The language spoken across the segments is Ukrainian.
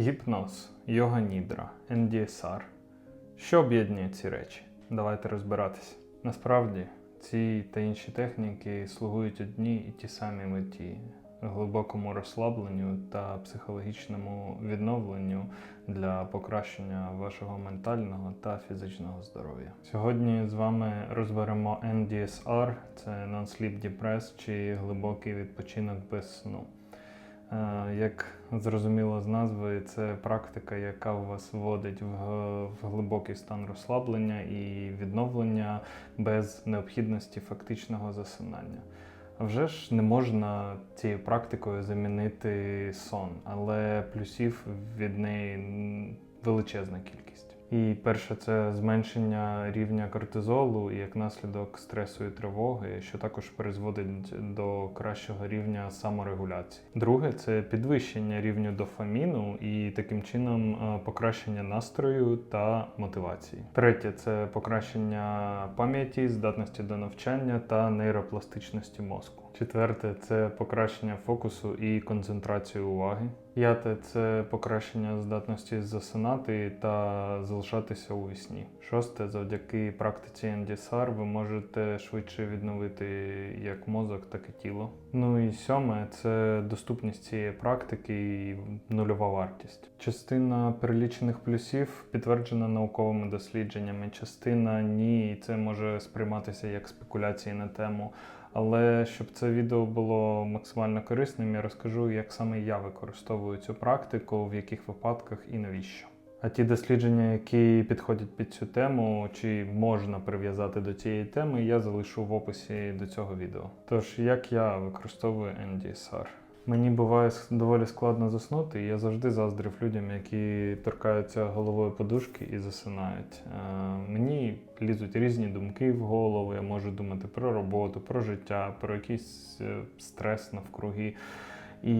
Гіпноз, йога нідра, NDSR. Що об'єднує ці речі? Давайте розбиратися. Насправді, ці та інші техніки слугують одній і ті самі меті глибокому розслабленню та психологічному відновленню для покращення вашого ментального та фізичного здоров'я. Сьогодні з вами розберемо NDSR, це Non-Sleep Depress чи глибокий відпочинок без сну. Е, Як зрозуміло з назви, це практика, яка вас вводить в, глибокий стан розслаблення і відновлення без необхідності фактичного засинання. А вже ж не можна цією практикою замінити сон, але плюсів від неї величезна кількість. І перше це зменшення рівня кортизолу і як наслідок стресу і тривоги, що також призводить до кращого рівня саморегуляції. Друге це підвищення рівню дофаміну і таким чином е, покращення настрою та мотивації. Третє це покращення пам'яті, здатності до навчання та нейропластичності мозку. Четверте це покращення фокусу і концентрації уваги. П'яте це покращення здатності засинати та залишатися у сні. Шосте, завдяки практиці NDSR ви можете швидше відновити як мозок, так і тіло. Ну і сьоме це доступність цієї практики і нульова вартість. Частина перелічених плюсів підтверджена науковими дослідженнями, частина ні, і це може сприйматися як спекуляції на тему. Але щоб це відео було максимально корисним, я розкажу, як саме я використовую цю практику, в яких випадках і навіщо. А ті дослідження, які підходять під цю тему, чи можна прив'язати до цієї теми, я залишу в описі до цього відео. Тож, як я використовую NDSR? Мені буває доволі складно заснути, і я завжди заздрив людям, які торкаються головою подушки і засинають. Е, мені лізуть різні думки в голову, я можу думати про роботу, про життя, про якийсь е, стрес навкруги. І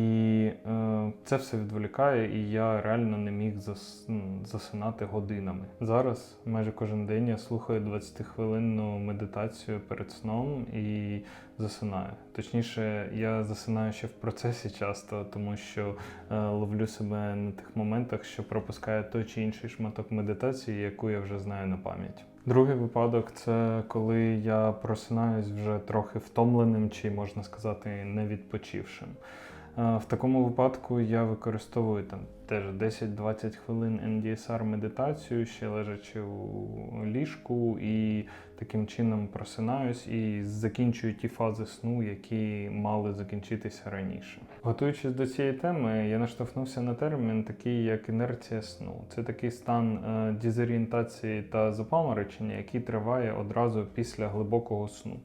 е, це все відволікає, і я реально не міг зас, засинати годинами. Зараз майже кожен день я слухаю 20-хвилинну медитацію перед сном і засинаю. Точніше, я засинаю ще в процесі часто, тому що е, ловлю себе на тих моментах, що пропускаю той чи інший шматок медитації, яку я вже знаю на пам'ять. Другий випадок це коли я просинаюсь вже трохи втомленим, чи можна сказати, не відпочившим. В такому випадку я використовую там теж 10-20 хвилин NDSR медитацію, ще лежачи у ліжку, і таким чином просинаюсь і закінчую ті фази сну, які мали закінчитися раніше. Готуючись до цієї теми, я наштовхнувся на термін, такий як інерція сну. Це такий стан е, дезорієнтації та запаморочення, який триває одразу після глибокого сну.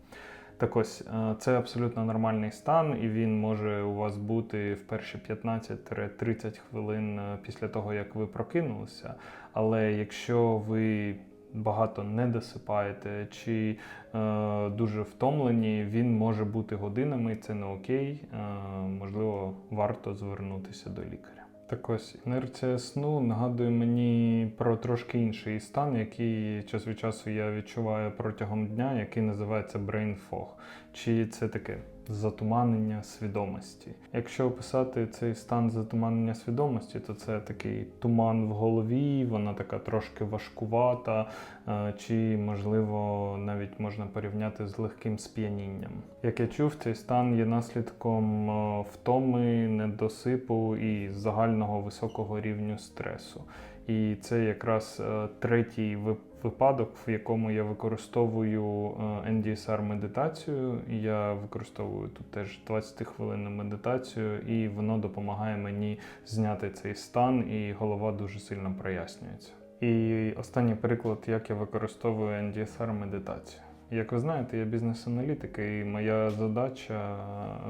Так ось, е, це абсолютно нормальний стан, і він може у вас бути в перші 15-30 хвилин е, після того, як ви прокинулися. Але якщо ви багато не досипаєте чи е, дуже втомлені, він може бути годинами, це не окей. Е, можливо, варто звернутися до лікаря. Так ось інерція сну нагадує мені про трошки інший стан, який час від часу я відчуваю протягом дня, який називається brain fog. Чи це таке затуманення свідомості? Якщо описати цей стан затуманення свідомості, то це такий туман в голові, вона така трошки важкувата, е, чи можливо навіть можна порівняти з легким сп'янінням. Як я чув, цей стан є наслідком е, втоми, недосипу і загального високого рівню стресу. І це якраз е, третій вип- випадок, в якому я використовую е, NDSR медитацію. Я використовую тут теж 20 хвилинну медитацію, і воно допомагає мені зняти цей стан, і голова дуже сильно прояснюється. І останній приклад, як я використовую NDSR медитацію. Як ви знаєте, я бізнес-аналітик, і моя задача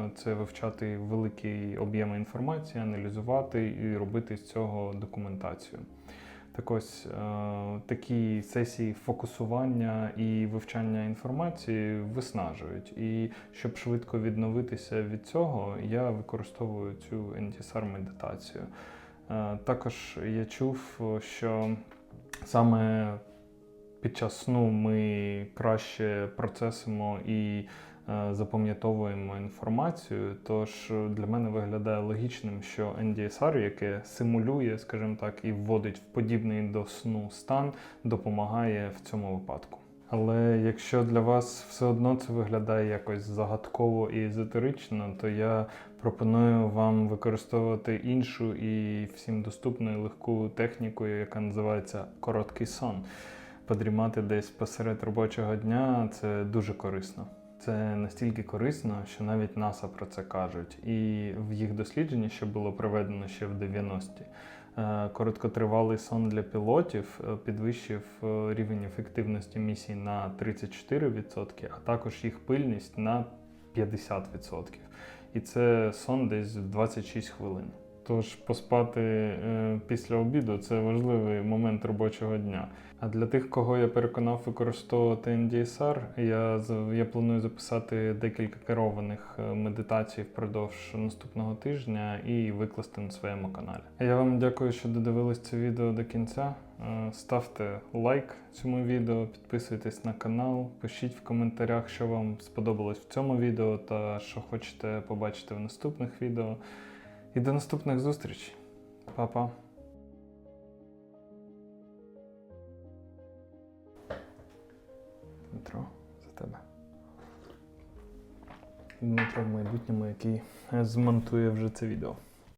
е, це вивчати великий об'єм інформації, аналізувати і робити з цього документацію. Так ось е, такі сесії фокусування і вивчання інформації виснажують. І щоб швидко відновитися від цього, я використовую цю NTSR медитацію. Е, Також я чув, що саме під час сну ми краще процесимо і е, запам'ятовуємо інформацію. Тож е, для мене виглядає логічним, що NDSR, яке симулює, скажімо так, і вводить в подібний до сну стан, допомагає в цьому випадку. Але якщо для вас все одно це виглядає якось загадково і езотерично, то я пропоную вам використовувати іншу і всім доступну і легку техніку, яка називається короткий сон. Подрімати десь посеред робочого дня це дуже корисно. Це настільки корисно, що навіть НАСА про це кажуть. І в їх дослідженні, що було проведено ще в 90-ті, е, короткотривалий сон для пілотів е, підвищив е, рівень ефективності місій на 34%, а також їх пильність на 50%. І це сон десь в 26 хвилин. Тож поспати е, після обіду це важливий момент робочого дня. А для тих, кого я переконав використовувати NDSR, я, я планую записати декілька керованих е, медитацій впродовж наступного тижня і викласти на своєму каналі. Я вам дякую, що додивились це відео до кінця. Е, Ставте лайк цьому відео, підписуйтесь на канал, пишіть в коментарях, що вам сподобалось в цьому відео та що хочете побачити в наступних відео. І до наступних зустрічей. Па-па. Дмитро, за тебе. Дмитро в майбутньому, який змонтує вже це відео.